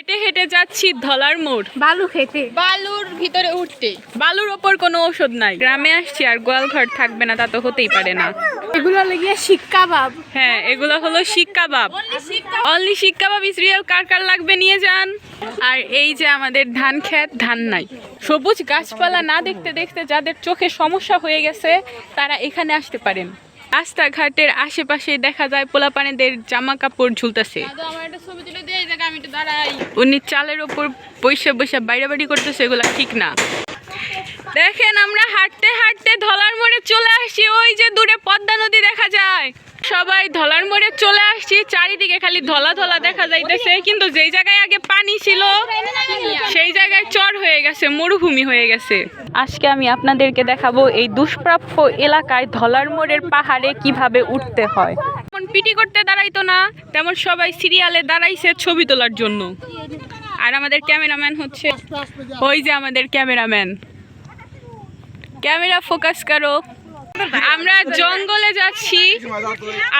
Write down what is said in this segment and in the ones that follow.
হেঁটে হেঁটে যাচ্ছি ধলার মোড়। বালু খেতে। বালুর ভিতরে উঠতে। বালুর ওপর কোনো ঔষধ নাই। গ্রামে আসছি আর গোয়াল ঘর থাকবে না তা তো হতেই পারে না। এগুলো লেগে শিক্ষা ভাব হ্যাঁ এগুলো হলো শিক্ষা কাবাব অনলি শিক্ষা কাবাব ইস রিয়েল কার কার লাগবে নিয়ে যান। আর এই যে আমাদের ধান ক্ষেত ধান নাই। সবুজ গাছপালা না দেখতে দেখতে যাদের চোখে সমস্যা হয়ে গেছে তারা এখানে আসতে পারেন। রাস্তাঘাটের আশেপাশে দেখা যায় পোলাপানেদের জামা কাপড় ঝুলতেছে। দাদু আমার একটা ছবি তুলে দিয়ে এই জায়গায় আমি একটু দাঁড়াই। উনি চালের ওপর বৈশে বৈশে বাইরে বাড়ি করতেছে এগুলা ঠিক না। দেখেন আমরা হাঁটতে হাঁটতে ধলার মোড়ে চলে আসি ওই যে দূরে পদ্মা নদী দেখা যায়। সবাই ধলার মোড়ে চলে আসছি, চারিদিকে খালি ধলা ধলা দেখা যাইতেছে, কিন্তু যেই জায়গায় আগে পানি ছিল, সেই জায়গায় চর হয়ে গেছে, মরুভূমি হয়ে গেছে। আজকে আমি আপনাদেরকে দেখাবো এই দুষ্প্রাপ্য এলাকায় ধলার মোড়ের পাহাড়ে কীভাবে উঠতে হয়। যেমন পিটি করতে দাঁড়াইতো না, তেমন সবাই সিরিয়ালে দাঁড়াইছে ছবি তোলার জন্য। আর আমাদের ক্যামেরাম্যান হচ্ছে, ওই যে আমাদের ক্যামেরাম্যান। ক্যামেরা ফোকাস করো। আমরা জঙ্গলে যাচ্ছি।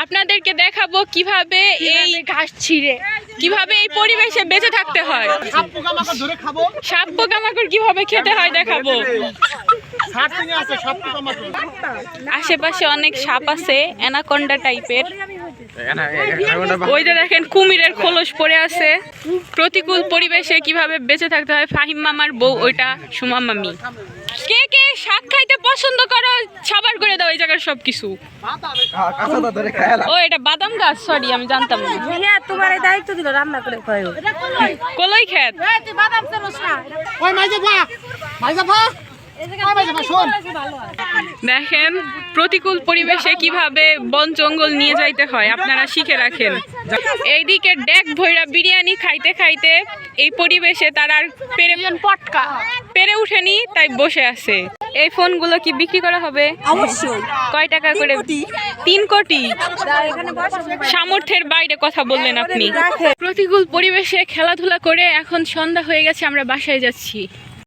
আপনাদেরকে দেখাবো কীভাবে এই ঘাস ছিঁড়ে। কীভাবে এই পরিবেশে বেঁচে থাকতে হয়। সাপ পোকামাকড় ধরে খাব। সাপ পোকামাকড় কীভাবে খেতে হয় দেখাবো। আশেপাশে অনেক সাপ আছে অ্যানাকন্ডা টাইপের। ওই যে দেখেন কুমিরের খোলস পড়ে আছে। প্রতিকূল পরিবেশে কীভাবে বেঁচে থাকতে হয় ফাহিম মামার বউ ওইটা সুমা মামি। কে কে পছন্দ করো সাবার করে দাও এই জায়গার সব কিছু ও এটা বাদাম গাছ? সরি আমি জানতাম না। হ্যাঁ তোমার এই দায়িত্ব দিল রান্না করে খাওয়াও কলই। খেত বাদাম না। ওই মাইজা ভা মাইজা ভা দেখেন প্রতিকূল পরিবেশে কীভাবে বন জঙ্গল নিয়ে যাইতে হয় আপনারা শিখে রাখেন। এইদিকে ডেক ভৈরা বিরিয়ানি খাইতে খাইতে এই পরিবেশে তারা আর পেরে পটকা। পেরে উঠেনি তাই বসে আছে। এই ফোনগুলো কি বিক্রি করা হবে? অবশ্যই। কয় টাকা করে? তিন কোটি? সামর্থ্যের বাইরে কথা বললেন আপনি। প্রতিকূল পরিবেশে খেলাধুলা করে এখন সন্ধ্যা হয়ে গেছে আমরা বাসায় যাচ্ছি।